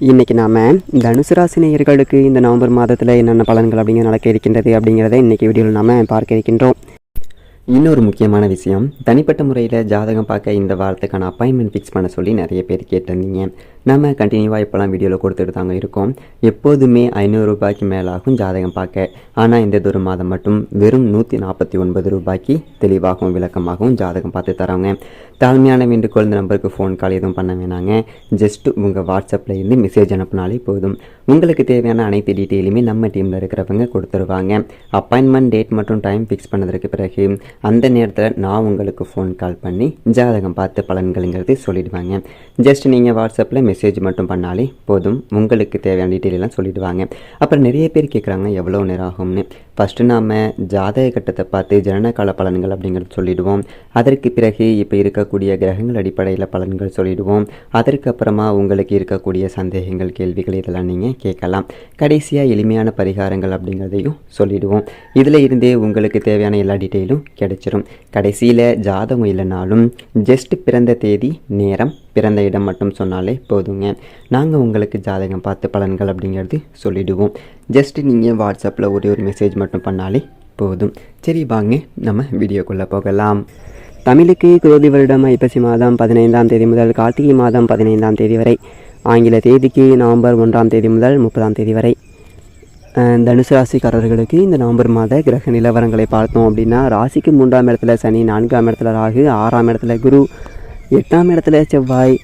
இன்றைக்கி நாம் தனுசு ராசி நேயர்களுக்கு இந்த நவம்பர் மாதத்தில் என்னென்ன பலன்கள் அப்படிங்கிற நடக்க இருக்கின்றது அப்படிங்கிறத இன்றைக்கி வீடியோவில் நாம் பார்க்க இருக்கின்றோம். இன்னொரு முக்கியமான விஷயம் தனிப்பட்ட முறையில் ஜாதகம் பார்க்க இந்த வாரத்துக்கான அப்பாயின்மெண்ட் ஃபிக்ஸ் பண்ண சொல்லி நிறைய பேர் கேட்டிருந்தீங்க. நம்ம கண்டினியூவாக இப்போலாம் வீடியோவில் கொடுத்துட்டு தாங்க இருக்கோம். எப்போதுமே ஐநூறு ரூபாய்க்கு மேலாகும் ஜாதகம் பார்க்க. ஆனால் இந்த ஒரு மாதம் மட்டும் வெறும் நூற்றி நாற்பத்தி ஒன்பது ரூபாய்க்கு தெளிவாகவும் விளக்கமாகவும் ஜாதகம் பார்த்து தராங்க தாழ்மையான வேண்டுகோள் இந்த நம்பருக்கு ஃபோன் கால் எதுவும் பண்ண வேணாங்க. ஜஸ்ட் உங்கள் வாட்ஸ்அப்பில் இருந்து மெசேஜ் அனுப்பினாலே போதும். உங்களுக்கு தேவையான அனைத்து டீட்டெயிலுமே நம்ம டீமில் இருக்கிறவங்க கொடுத்துருவாங்க. அப்பாயின்மெண்ட் டேட் மற்றும் டைம் ஃபிக்ஸ் பண்ணதற்கு பிறகு அந்த நேரத்தில் நான் உங்களுக்கு ஃபோன் கால் பண்ணி ஜாதகம் பார்த்து பலன்களுங்கிறது சொல்லிடுவாங்க. ஜஸ்ட் நீங்கள் வாட்ஸ்அப்பில் மெசேஜ் மட்டும் பண்ணாலே போதும். உங்களுக்கு தேவையான டீட்டெயிலெலாம் சொல்லிவிடுவாங்க சொல்லிடுவாங்க. அப்புறம் நிறைய பேர் கேட்குறாங்க எவ்வளோ நேரம் ஆகும்னு. ஃபஸ்ட்டு நாம் ஜாதக கட்டத்தை பார்த்து ஜனனகால பலன்கள் அப்படிங்கிறது சொல்லிடுவோம். அதற்கு பிறகு இப்போ இருக்கக்கூடிய கிரகங்கள் அடிப்படையில் பலன்கள் சொல்லிடுவோம். அதற்கப்புறமா உங்களுக்கு இருக்கக்கூடிய சந்தேகங்கள் கேள்விகள் இதெல்லாம் நீங்கள் கேட்கலாம். கடைசியாக எளிமையான பரிகாரங்கள் அப்படிங்கிறதையும் சொல்லிடுவோம். இதில் இருந்தே உங்களுக்கு தேவையான எல்லா டீட்டெயிலும் கிடைச்சிரும். கடைசியில் ஜாதகம் இல்லைனாலும் ஜஸ்ட் பிறந்த தேதி நேரம் பிறந்த இடம் மட்டும் சொன்னாலே போதுங்க. நாங்கள் உங்களுக்கு ஜாதகம் பார்த்து பலன்கள் அப்படிங்கிறது சொல்லிடுவோம். ஜஸ்ட் நீங்கள் வாட்ஸ்அப்பில் ஒரே ஒரு மெசேஜ் மட்டும் பண்ணாலே போதும். சரி வாங்க நம்ம வீடியோக்குள்ளே போகலாம். தமிழுக்கு குரோதி வருடம் ஐப்பசி மாதம் பதினைந்தாம் தேதி முதல் கார்த்திகை மாதம் பதினைந்தாம் தேதி வரை ஆங்கில தேதிக்கு நவம்பர் ஒன்றாம் தேதி முதல் முப்பதாம் தேதி வரை. தனுசு ராசிக்காரர்களுக்கு இந்த நவம்பர் மாத கிரக நிலவரங்களை பார்த்தோம் அப்படின்னா ராசிக்கு மூன்றாம் இடத்துல சனி நான்காம் இடத்துல ராகு ஆறாம் இடத்துல குரு எட்டாம் இடத்துல செவ்வாய்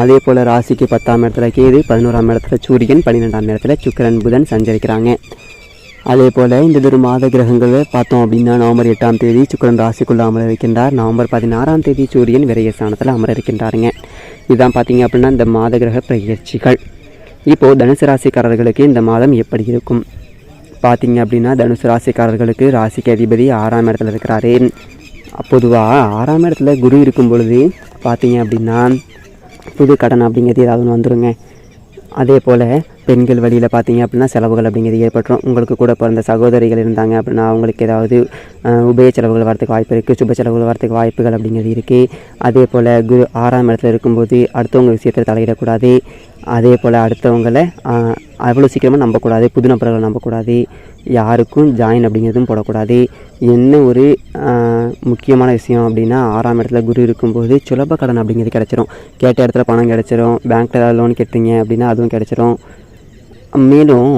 அதே போல் ராசிக்கு பத்தாம் இடத்துல கேது பதினோராம் இடத்துல சூரியன் பன்னிரெண்டாம் இடத்துல சுக்கிரன் புதன் சஞ்சரிக்கிறாங்க. அதே போல் இந்த ஒரு மாத கிரகங்களை பார்த்தோம் அப்படின்னா நவம்பர் எட்டாம் தேதி சுக்கரன் ராசிக்குள்ள அமர இருக்கின்றார் நவம்பர் பதினாறாம் தேதி சூரியன் விரயஸ்தானத்தில் அமர இருக்கின்றாருங்க இதுதான் பார்த்தீங்க அப்படின்னா இந்த மாத கிரக பயிற்சிகள். இப்போது தனுசு ராசிக்காரர்களுக்கு இந்த மாதம் எப்படி இருக்கும்? பார்த்தீங்க அப்படின்னா தனுசு ராசிக்காரர்களுக்கு ராசிக்கு அதிபதி ஆறாம் இடத்துல இருக்கிறாரு. பொதுவாக ஆறாம் இடத்துல குரு இருக்கும் பொழுது பார்த்தீங்க அப்படின்னா புது கடன் அப்படிங்கிறது ஏதாவது ஒன்று வந்துருங்க. அதே போல் பெண்கள் வழியில் பார்த்தீங்க அப்படின்னா செலவுகள் அப்படிங்கிறது ஏற்பட்டுரும். உங்களுக்கு கூட பிறந்த சகோதரிகள் இருந்தாங்க அப்படின்னா அவங்களுக்கு ஏதாவது உபய செலவுகள் வரத்துக்கு வாய்ப்பு இருக்குது சுப செலவுகள் வரத்துக்கு வாய்ப்புகள் அப்படிங்கிறது இருக்குது அதே போல் குரு ஆறாம் இடத்துல இருக்கும்போது அடுத்தவங்க விஷயத்தில் தலையிடக்கூடாது. அதே போல் அடுத்தவங்களை அவ்வளோ சீக்கிரமாக நம்பக்கூடாது புது நபர்களை நம்பக்கூடாது. யாருக்கும் ஜாயின் அப்படிங்கிறதும் போடக்கூடாது. என்ன ஒரு முக்கியமான விஷயம் அப்படின்னா ஆறாம் இடத்துல குரு இருக்கும்போது சுலப கடன் அப்படிங்கிறது கிடச்சிரும். கேட்ட இடத்துல பணம் கிடச்சிரும். பேங்க்கில் ஏதாவது லோன் கேட்டீங்க அப்படின்னா அதுவும் கிடச்சிரும். மேலும்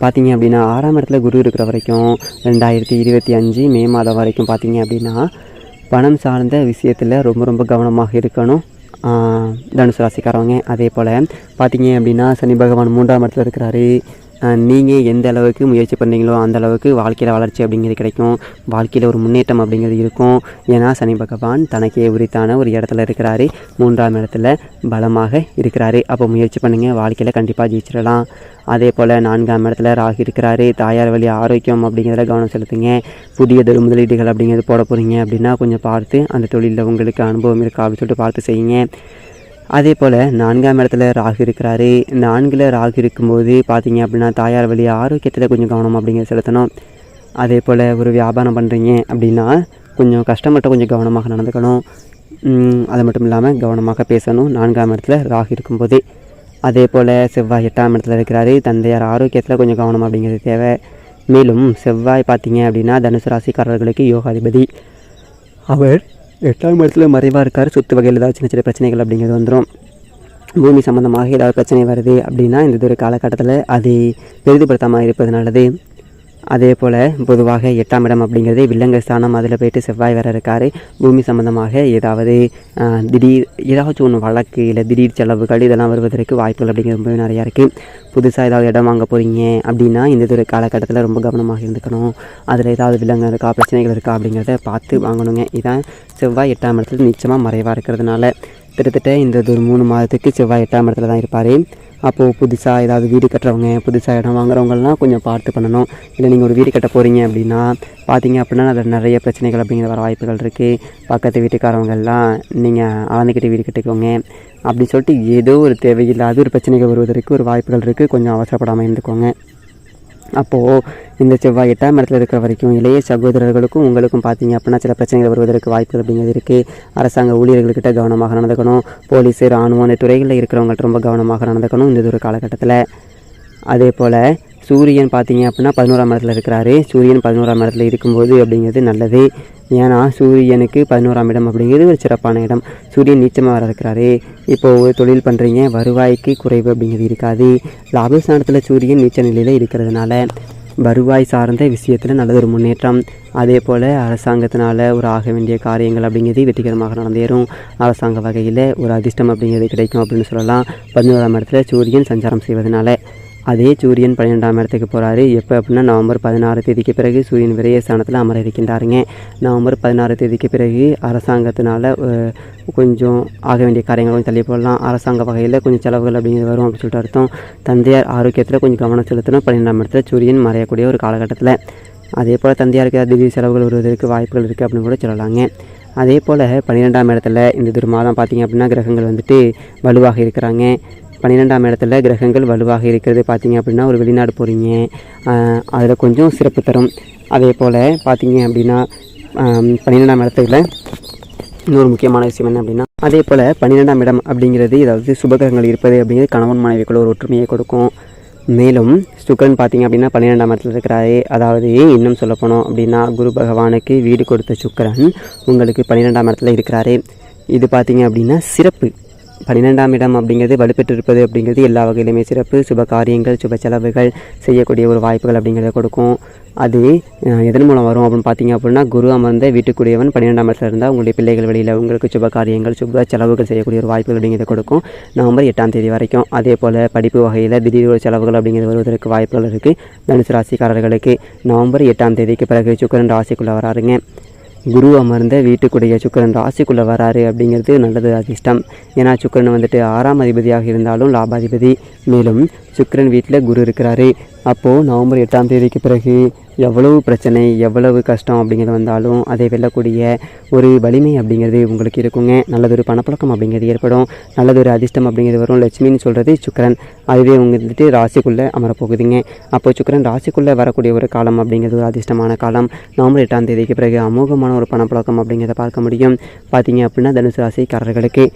பார்த்தீங்க அப்படின்னா ஆறாம் இடத்துல குரு இருக்கிற வரைக்கும் ரெண்டாயிரத்தி இருபத்தி அஞ்சு மே மாதம் வரைக்கும் பார்த்தீங்க அப்படின்னா பணம் சார்ந்த விஷயத்தில் ரொம்ப ரொம்ப கவனமாக இருக்கணும். தனுசு ராசிக்காரவங்க. அதே போல் பார்த்தீங்க அப்படின்னா சனி பகவான் மூன்றாம் இடத்துல இருக்கிறாரு. நீங்கள் எந்த அளவுக்கு முயற்சி பண்ணீங்களோ அந்த அளவுக்கு வாழ்க்கையில் வளர்ச்சி அப்படிங்கிறது கிடைக்கும். வாழ்க்கையில் ஒரு முன்னேற்றம் அப்படிங்கிறது இருக்கும். ஏன்னா சனி பகவான் தனக்கே உரித்தான ஒரு இடத்துல இருக்கிறாரு. மூன்றாம் இடத்துல பலமாக இருக்கிறாரு. அப்போ முயற்சி பண்ணுங்கள் வாழ்க்கையில் கண்டிப்பாக ஜெயிச்சிடலாம். அதே போல் நான்காம் இடத்துல ராகு இருக்கிறாரு. தாயார் வழி ஆரோக்கியம் அப்படிங்கிறத கவனம் செலுத்துங்க. புதிய தொழில் முதலீடுகள் அப்படிங்கிறது போட போகிறீங்க அப்படின்னா கொஞ்சம் பார்த்து அந்த தொழிலில் உங்களுக்கு அனுபவம் இருக்கா அப்படின்னு சொல்லிட்டு பார்த்து செய்யுங்க. அதே போல் நான்காம் இடத்துல ராகு இருக்கிறாரு. நான்கில் ராகு இருக்கும்போது பார்த்தீங்க அப்படின்னா தாயார் வழி ஆரோக்கியத்தில் கொஞ்சம் கவனம் அப்படிங்கிறத செலுத்தணும். அதே போல் ஒரு வியாபாரம் பண்ணுறீங்க அப்படின்னா கொஞ்சம் கஷ்டமட்ட கொஞ்சம் கவனமாக நடந்துக்கணும். அது மட்டும் இல்லாமல் கவனமாக பேசணும். நான்காம் இடத்துல ராகு இருக்கும்போது. அதே போல் செவ்வாய் எட்டாம் இடத்துல இருக்கிறாரு. தந்தையார் ஆரோக்கியத்தில் கொஞ்சம் கவனம் அப்படிங்கிறது தேவை. மேலும் செவ்வாய் பார்த்தீங்க அப்படின்னா தனுசு ராசிக்காரர்களுக்கு யோகாதிபதி. அவர் எட்டாம் இடத்துல மறைவாக இருக்கார். சொத்து வகையில் ஏதாவது சின்ன சின்ன பிரச்சனைகள் அப்படிங்கிறது வந்துடும் பூமி சம்மந்தமாக ஏதாவது பிரச்சனை வருது அப்படின்னா இந்த ஒரு காலகட்டத்தில் அதை பெரிதுபடுத்தாமல் இருப்பது நல்லது அதே போல் பொதுவாக எட்டாம் இடம் அப்படிங்கிறது வில்லங்க ஸ்தானம். அதில் போயிட்டு செவ்வாய் வேறு இருக்கார். பூமி சம்மந்தமாக ஏதாவது திடீர் ஏதாச்சும் ஒன்று வழக்கு இல்லை திடீர் செலவுகள் இதெல்லாம் வருவதற்கு வாய்ப்புகள் அப்படிங்கிறது ரொம்பவே நிறையா இருக்குது புதுசாக ஏதாவது இடம் வாங்க போகிறீங்க அப்படின்னா இந்த ஒரு காலகட்டத்தில் ரொம்ப கவனமாக இருந்துக்கணும். அதில் ஏதாவது வில்லங்கம் இருக்கா பிரச்சனைகள் இருக்கா அப்படிங்கிறத பார்த்து வாங்கணுங்க. இதான் செவ்வாய் எட்டாம் இடத்துல நிச்சயமாக மறைவாக இருக்கிறதுனால. கிட்டத்தட்ட இந்த ஒரு மூணு மாதத்துக்கு செவ்வாய் எட்டாம் இடத்துல தான் இருப்பார். அப்போது புதுசாக ஏதாவது வீடு கட்டுறவங்க புதுசாக இடம் வாங்குறவங்கலாம் கொஞ்சம் பார்த்து பண்ணணும். இல்லை நீங்கள் ஒரு வீடு கட்ட போகிறீங்க அப்படின்னா பார்த்தீங்க அப்படின்னா அதில் நிறைய பிரச்சனைகள் அப்படிங்கிற வர வாய்ப்புகள் இருக்குது பக்கத்து வீட்டுக்காரவங்கெல்லாம் நீங்கள் அளந்துக்கிட்டு வீடு கட்டிக்கோங்க அப்படி சொல்லிட்டு ஏதோ ஒரு தேவையில்லாத ஒரு பிரச்சனைகள் வருவதற்கு ஒரு வாய்ப்புகள் இருக்குது கொஞ்சம் அவசரப்படாமல் இருந்துக்கோங்க. அப்போது இந்த செவ்வாய் எட்டாம் இடத்துல இருக்கிற வரைக்கும் இளைய சகோதரர்களுக்கும் உங்களுக்கும் பார்த்தீங்க அப்படின்னா சில பிரச்சனைகள் வருவதற்கு வாய்ப்புகள் அப்படிங்கிறது இருக்குது அரசாங்க ஊழியர்கள்கிட்ட கவனமாக நடந்துக்கணும். போலீஸு ராணுவம் அந்த துறைகளில் இருக்கிறவங்கள்ட்ட ரொம்ப கவனமாக நடந்துக்கணும் இந்த ஒரு காலகட்டத்தில். அதே போல் சூரியன் பார்த்தீங்க அப்படின்னா பதினோராம் இடத்துல இருக்கிறாரு. சூரியன் பதினோராம் இடத்துல இருக்கும்போது அப்படிங்கிறது நல்லது. ஏன்னா சூரியனுக்கு பதினோராம் இடம் அப்படிங்கிறது ஒரு சிறப்பான இடம். சூரியன் நீச்சமாக வர இருக்கிறாரு. இப்போது ஒரு தொழில் பண்ணுறீங்க வருவாய்க்கு குறைவு அப்படிங்கிறது இருக்காது. லாபஸ்தானத்தில் சூரியன் நீச்ச நிலையில் இருக்கிறதுனால வருவாய் சார்ந்த விஷயத்தில் நல்லது ஒரு முன்னேற்றம். அதே போல் அரசாங்கத்தினால் ஒரு ஆக வேண்டிய காரியங்கள் அப்படிங்கிறது வெற்றிகரமாக நடந்தேறும். அரசாங்க வகையில் ஒரு அதிர்ஷ்டம் அப்படிங்கிறது கிடைக்கும் அப்படின்னு சொல்லலாம். பதினோராம் இடத்துல சூரியன் சஞ்சாரம் செய்வதனால. அதே சூரியன் பன்னிரெண்டாம் இடத்துக்கு போகிறாரு எப்போ அப்படின்னா நவம்பர் பதினாறு தேதிக்கு பிறகு சூரியன் விரயஸ்தானத்தில் அமர இருக்கின்றாருங்க. நவம்பர் பதினாறு தேதிக்கு பிறகு அரசாங்கத்தினால கொஞ்சம் ஆக வேண்டிய காரியங்கள் கொஞ்சம் தள்ளி போடலாம். அரசாங்க வகையில் கொஞ்சம் செலவுகள் அப்படிங்கிறது வரும் அப்படின்னு சொல்லிட்டு அர்த்தம். தந்தையார் ஆரோக்கியத்தில் கொஞ்சம் கவனம் செலுத்தணும். பன்னிரெண்டாம் இடத்துல சூரியன் மறையக்கூடிய ஒரு காலகட்டத்தில். அதே போல் தந்தையாருக்கு திடீர் செலவுகள் வருவதற்கு வாய்ப்புகள் இருக்குது அப்படின்னு கூட சொல்லலாங்க. அதே போல் பன்னிரெண்டாம் இடத்துல இந்த ஒரு மாதம் பார்த்திங்க அப்படின்னா கிரகங்கள் வந்துட்டு வலுவாக இருக்கிறாங்க. பன்னிரெண்டாம் இடத்துல கிரகங்கள் வலுவாக இருக்கிறது. பார்த்தீங்க அப்படின்னா ஒரு வெளிநாடு போகிறீங்க அதில் கொஞ்சம் சிறப்பு தரும். அதே போல் பார்த்தீங்க அப்படின்னா பன்னிரெண்டாம் இடத்துல இன்னொரு முக்கியமான விஷயம் என்ன அப்படின்னா அதே போல் பன்னிரெண்டாம் இடம் அப்படிங்கிறது ஏதாவது சுபகிரகங்கள் இருப்பது அப்படிங்கிறது கணவன் மனைவிக்குள்ள ஒரு ஒற்றுமையை கொடுக்கும். மேலும் சுக்கிரன் பார்த்தீங்க அப்படின்னா பன்னிரெண்டாம் இடத்துல இருக்கிறாரு. அதாவது இன்னும் சொல்லப்போனோம் அப்படின்னா குரு பகவானுக்கு வீடு கொடுத்த சுக்கிரன் உங்களுக்கு பன்னிரெண்டாம் இடத்துல இருக்கிறாரு. இது பார்த்திங்க அப்படின்னா சிறப்பு. பன்னிரெண்டாம் இடம் அப்படிங்கிறது வலுப்பெற்றிருப்பது அப்படிங்கிறது எல்லா வகையிலுமே சிறப்பு. சுப காரியங்கள் சுப செலவுகள் செய்யக்கூடிய ஒரு வாய்ப்புகள் அப்படிங்கிறத கொடுக்கும். அது எதன் மூலம் வரும் அப்படின்னு பார்த்தீங்க அப்படின்னா குரு அமர்ந்த வீட்டுக்குரியவன் பன்னிரெண்டாம் இடத்துல இருந்தால் உங்களுடைய பிள்ளைகள் வழியில் உங்களுக்கு சுப காரியங்கள் சுப செலவுகள் செய்யக்கூடிய ஒரு வாய்ப்புகள் அப்படிங்கிறத கொடுக்கும். நவம்பர் எட்டாம் தேதி வரைக்கும். அதே போல் படிப்பு வகையில் திடீர் ஒரு செலவுகள் அப்படிங்கிறது வருவதற்கு வாய்ப்புகள் இருக்குது தனுசு ராசிக்காரர்களுக்கு நவம்பர் எட்டாம் தேதிக்கு பிறகு சுக்கரன் ராசிக்குள்ளே வராருங்க. குரு அமர்ந்த வீட்டுக்குடைய சுக்கிரன் ராசிக்குள்ளே வராரு அப்படிங்கிறது நல்லது அதிர்ஷ்டம். ஏன்னா சுக்கிரன் வந்துட்டு ஆறாம் அதிபதியாக இருந்தாலும் லாபாதிபதி. மேலும் சுக்கிரன் வீட்டில் குரு இருக்கிறாரு. அப்போது நவம்பர் எட்டாம் தேதிக்கு பிறகு எவ்வளவு பிரச்சனை எவ்வளவு கஷ்டம் அப்படிங்கிறது வந்தாலும் அதை வெல்லக்கூடிய ஒரு வலிமை அப்படிங்கிறது உங்களுக்கு இருக்குங்க. நல்லதொரு பணப்பழக்கம் அப்படிங்கிறது ஏற்படும். நல்லதொரு அதிர்ஷ்டம் அப்படிங்கிறது வரும். லட்சுமின்னு சொல்கிறது சுக்கரன். அதுவே வந்துட்டு ராசிக்குள்ளே அமரப்போகுதுங்க. அப்போ சுக்கரன் ராசிக்குள்ளே வரக்கூடிய ஒரு காலம் அப்படிங்கிறது ஒரு அதிர்ஷ்டமான காலம். நவம்பர் எட்டாம் தேதிக்கு பிறகு அமோகமான ஒரு பணப்பழக்கம் அப்படிங்கிறத பார்க்க முடியும். பார்த்தீங்க அப்படின்னா தனுசு ராசிக்காரர்களுக்கு.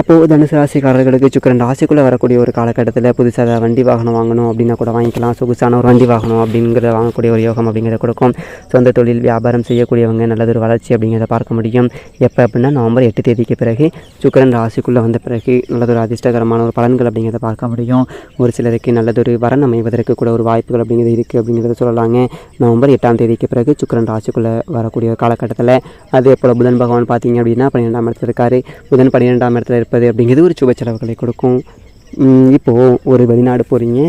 அப்போது தனுசு ராசிக்காரர்களுக்கு சுக்கரன் ராசிக்குள்ளே வரக்கூடிய ஒரு காலகட்டத்தில் புதுசாக வண்டி வாகனம் வாங்கணும் அப்படின்னா கூட வாங்கிக்கலாம். சொகுசான ஒரு வண்டி வாங்கணும் அப்படிங்கிறத வாங்கக்கூடிய ஒரு யோகம் அப்படிங்கிறத கொடுக்கும். சொந்த தொழில் வியாபாரம் செய்யக்கூடியவங்க நல்லதொரு வளர்ச்சி அப்படிங்கிறத பார்க்க முடியும். எப்போ அப்படின்னா நவம்பர் எட்டு தேதிக்கு பிறகு சுக்கரன் ராசிக்குள்ளே வந்த பிறகு நல்லதொரு அதிர்ஷ்டகரமான ஒரு பலன்கள் அப்படிங்கிறத பார்க்க முடியும். ஒரு சிலருக்கு நல்லதொரு வரன் அமைவதற்கு கூட ஒரு வாய்ப்புகள் அப்படிங்கிறது இருக்குது அப்படிங்கிறத சொல்லலாங்க. நவம்பர் எட்டாம் தேதிக்கு பிறகு சுக்கரன் ராசிக்குள்ளே வரக்கூடிய ஒரு காலகட்டத்தில் அதே போல் புதன் பகவான் பார்த்தீங்க அப்படின்னா பன்னிரெண்டாம் இடத்துல இருக்காரு. புதன் பன்னிரெண்டாம் இடத்துல இருப்பது அப்படிங்கிறது ஒரு சுப செலவுகளை கொடுக்கும். இப்போது ஒரு வெளிநாடு போகிறீங்க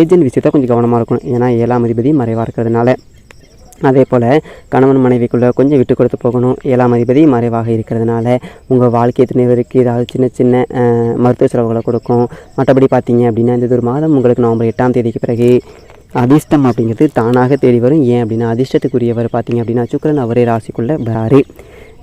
ஏஜென்ட் விஷயத்த கொஞ்சம் கவனமாக இருக்கணும். ஏன்னா ஏழாம் அதிபதி மறைவாக இருக்கிறதுனால. அதே போல் கணவன் மனைவிக்குள்ளே கொஞ்சம் விட்டு கொடுத்து போகணும். ஏழாம் அதிபதி மறைவாக இருக்கிறதுனால உங்கள் வாழ்க்கை துணைவருக்கு ஏதாவது சின்ன சின்ன மருத்துவ செலவுகளை கொடுக்கும். மற்றபடி பார்த்தீங்க அப்படின்னா இந்த ஒரு மாதம் உங்களுக்கு நவம்பர் எட்டாம் தேதிக்கு பிறகு அதிர்ஷ்டம் அப்படிங்கிறது தானாக தேடி வரும். ஏன் அப்படின்னா அதிர்ஷ்டத்துக்குரியவர் பார்த்தீங்க அப்படின்னா சுக்கரன் அவரே ராசிக்குள்ளே வராரு.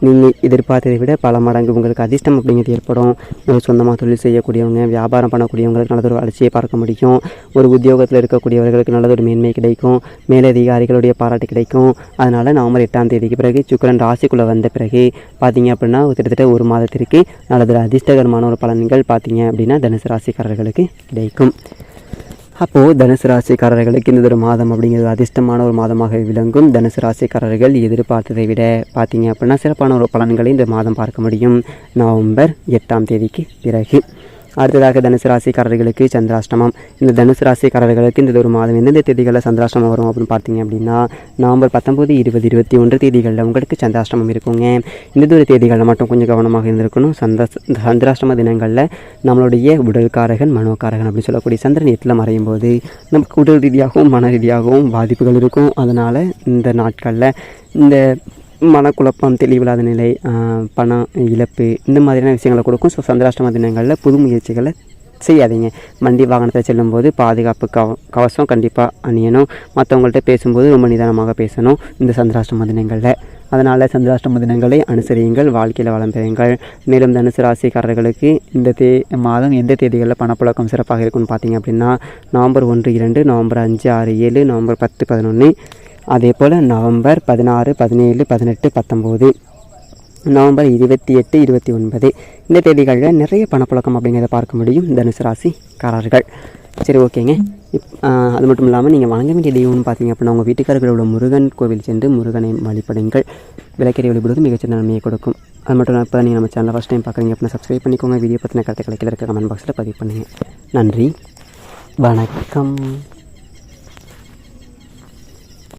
நீங்கள் எதிர்பார்த்ததை விட பல மடங்கு உங்களுக்கு அதிர்ஷ்டம் அப்படிங்கிறது ஏற்படும். ஒரு சொந்தமாக தொழில் செய்யக்கூடியவங்க வியாபாரம் பண்ணக்கூடியவங்களுக்கு நல்லதொரு வளர்ச்சியை பார்க்க முடியும். ஒரு உத்தியோகத்தில் இருக்கக்கூடியவர்களுக்கு நல்லதொரு மேன்மை கிடைக்கும். மேலதிகாரிகளுடைய பாராட்டு கிடைக்கும். அதனால் நவம்பர் எட்டாம் தேதிக்கு பிறகு சுக்கரன் ராசிக்குள்ளே வந்த பிறகு பார்த்தீங்க அப்படின்னா கிட்டத்தட்ட ஒரு மாதத்திற்கு நல்லதொரு அதிர்ஷ்டகரமான ஒரு பலன்கள் பார்த்தீங்க அப்படின்னா தனுசு ராசிக்காரர்களுக்கு கிடைக்கும். அப்போது தனுசு ராசிக்காரர்களுக்கு இந்த ஒரு மாதம் அப்படிங்கிறது அதிர்ஷ்டமான ஒரு மாதமாக விளங்கும். தனுசு ராசிக்காரர்கள் எதிர்பார்த்ததை விட பார்த்தீங்க அப்படின்னா சிறப்பான ஒரு பலன்களை இந்த மாதம் பார்க்க முடியும். நவம்பர் எட்டாம் தேதிக்கு பிறகு. அடுத்ததாக தனுசு ராசிக்காரர்களுக்கு சந்திராஷ்டமம். இந்த தனுசு ராசிக்காரர்களுக்கு இந்த ஒரு மாதம் எந்தெந்த தேதிகளில் சந்திராஷ்டமம் வரும் அப்படின்னு பார்த்தீங்க அப்படின்னா நவம்பர் பத்தொம்போது இருபது இருபத்தி ஒன்று தேதிகளில் உங்களுக்கு சந்திராஷ்டமம் இருக்குங்க. இந்த ஒரு தேதிகளில் மட்டும் கொஞ்சம் கவனமாக இருந்திருக்கணும். சந்த சந்திராஷ்டம தினங்களில் நம்மளுடைய உடல்காரகன் மனோக்காரகன் அப்படின்னு சொல்லக்கூடிய சந்திரன் எட்டில் மறையும் போது நமக்கு உடல் ரீதியாகவும் மன ரீதியாகவும் பாதிப்புகள் இருக்கும். அதனால் இந்த நாட்களில் இந்த மனக்குழப்பம் தெளிவில்லாத நிலை பணம் இழப்பு இந்த மாதிரியான விஷயங்களை கொடுக்கும். ஸோ சந்திராஷ்டம தினங்களில் புது முயற்சிகளை செய்யாதீங்க. வண்டி வாகனத்தில் செல்லும்போது பாதுகாப்பு கவ கவசம் கண்டிப்பாக அணியணும். மற்றவங்கள்ட்ட பேசும்போது ரொம்ப நிதானமாக பேசணும் இந்த சந்திராஷ்டம தினங்களில். அதனால் சந்திராஷ்டம தினங்களை அனுசரியுங்கள் வாழ்க்கையில் வளம் பெறுங்கள். மேலும் தனுசு ராசிக்காரர்களுக்கு இந்த தே மாதம் எந்த தேதிகளில் பணப்புழக்கம் சிறப்பாக இருக்கும்னு பார்த்தீங்க அப்படின்னா நவம்பர் ஒன்று இரண்டு நவம்பர் அஞ்சு ஆறு ஏழு நவம்பர் பத்து பதினொன்று அதே போல் நவம்பர் பதினாறு பதினேழு பதினெட்டு பத்தொம்போது நவம்பர் இருபத்தி எட்டு இருபத்தி ஒன்பது. இந்த தேதிகளில் நிறைய பணப்புழக்கம் அப்படிங்கிறத பார்க்க முடியும் தனுசு ராசிக்காரர்கள். சரி ஓகேங்க. இப் அது மட்டும் இல்லாமல் நீங்கள் வணங்க வேண்டிய தெய்வம்னு பார்த்தீங்க அப்படின்னா உங்கள் வீட்டுக்காரர்களோட முருகன் கோவில் சென்று முருகனை வழிபடுங்கள். விளக்கறி வழிபடுவது மிகச்சிறந்த நன்மையை கொடுக்கும். அது மட்டும் இல்லாமல் இப்போ நீங்கள் நம்ம சேனலை ஃபஸ்ட் டைம் பார்க்குறீங்க அப்படின்னா சப்ஸ்கிரைப் பண்ணிக்கோங்க. வீடியோ பற்றின கருத்துக்களை கீழே இருக்க கமெண்ட் பாக்ஸில் பதிவு பண்ணுங்கள் நன்றி. வணக்கம்.